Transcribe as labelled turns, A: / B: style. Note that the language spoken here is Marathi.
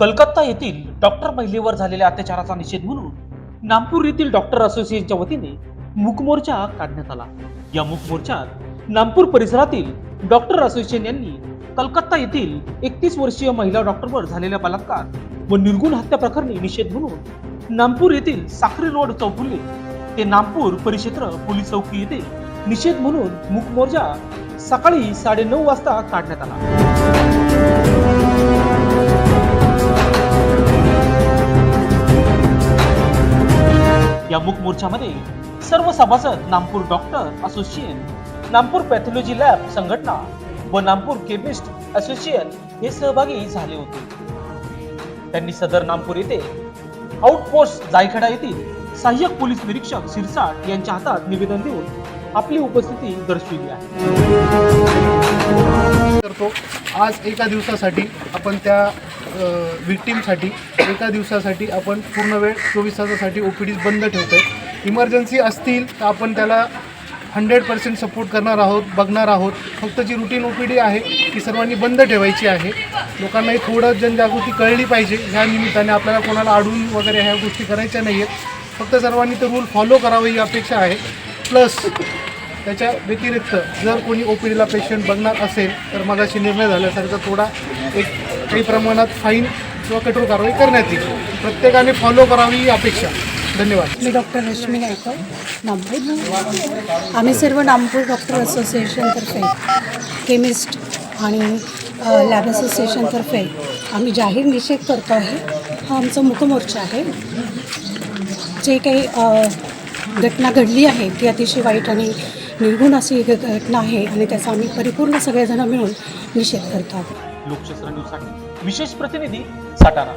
A: कलकत्ता येथील डॉक्टर महिलेवर झालेल्या अत्याचाराचा निषेध म्हणून नागपूर येथील डॉक्टर असोसिएशनच्या वतीने मुकमोर्चा काढण्यात आला. या मुकमोर्चात नामपूर नागपूर परिसरातील डॉक्टर असोसिएशन यांनी कलकत्ता येथील एकतीस वर्षीय महिला डॉक्टरवर झालेल्या बलात्कार व निर्गुण हत्या प्रकरणी निषेध म्हणून नागपूर येथील साखरी रोड चौफुल्ले ते नागपूर परिक्षेत्र पोलीस चौकी येथे निषेध म्हणून मूक मोर्चा सकाळी साडेनऊ वाजता काढण्यात आला. या मूक मोर्चामध्ये सर्व सभासद Nampur doctor association Nampur pathology lab संघटना व नामपूर केमिस्ट असोसिएशन हे सहभागी झाले होते. त्यांनी सदर नामपूर येथे आउटपोस्ट जायखेडा येथील सहाय्यक पोलीस निरीक्षक सिरसाट यांच्या हातात निवेदन देऊन आपली उपस्थिती दर्शविली आहे.
B: करतो. आज एका दिवसासाठी आपण त्या विक्टीमसाठी एका दिवसासाठी आपण पूर्ण वेळ चोवीस तासासाठी ओ पी डी बंद ठेवतो आहे इमर्जन्सी असतील तर आपण त्याला हंड्रेड पर्सेंट सपोर्ट करणार आहोत बघणार आहोत. फक्त जी रुटीन ओ पी डी आहे ती सर्वांनी बंद ठेवायची आहे. लोकांनाही थोडं जनजागृती कळली पाहिजे ह्या निमित्ताने आपल्याला कोणाला अडून वगैरे ह्या गोष्टी करायच्या नाही आहेत फक्त सर्वांनी ते रूल फॉलो करावं ही अपेक्षा आहे. प्लस त्याच्या व्यतिरिक्त जर कोणी ओ पी डीला पेशंट बघणार असेल तर मगाशी निर्णय झाल्यासारखा थोडा एक काही प्रमाणात फाईन किंवा कठोर कारवाई करण्यात येईल. प्रत्येकाने फॉलो करावी ही अपेक्षा. धन्यवाद.
C: मी डॉक्टर रश्मी गायकवाड नामपूर. आम्ही सर्व नामपूर डॉक्टर असोसिएशनतर्फे केमिस्ट आणि लॅब असोसिएशनतर्फे आम्ही जाहीर निषेध करतो आहे. हा आमचा मुकमोर्चा आहे. जे काही घटना घडली आहे ती अतिशय वाईट आणि निर्गुण अशी घटना आहे आणि त्याचा आम्ही परिपूर्ण सगळेजण मिळून निषेध करतो. आहोत
A: लोकशास्त्र न्यूजसाठी विशेष प्रतिनिधी सातारा.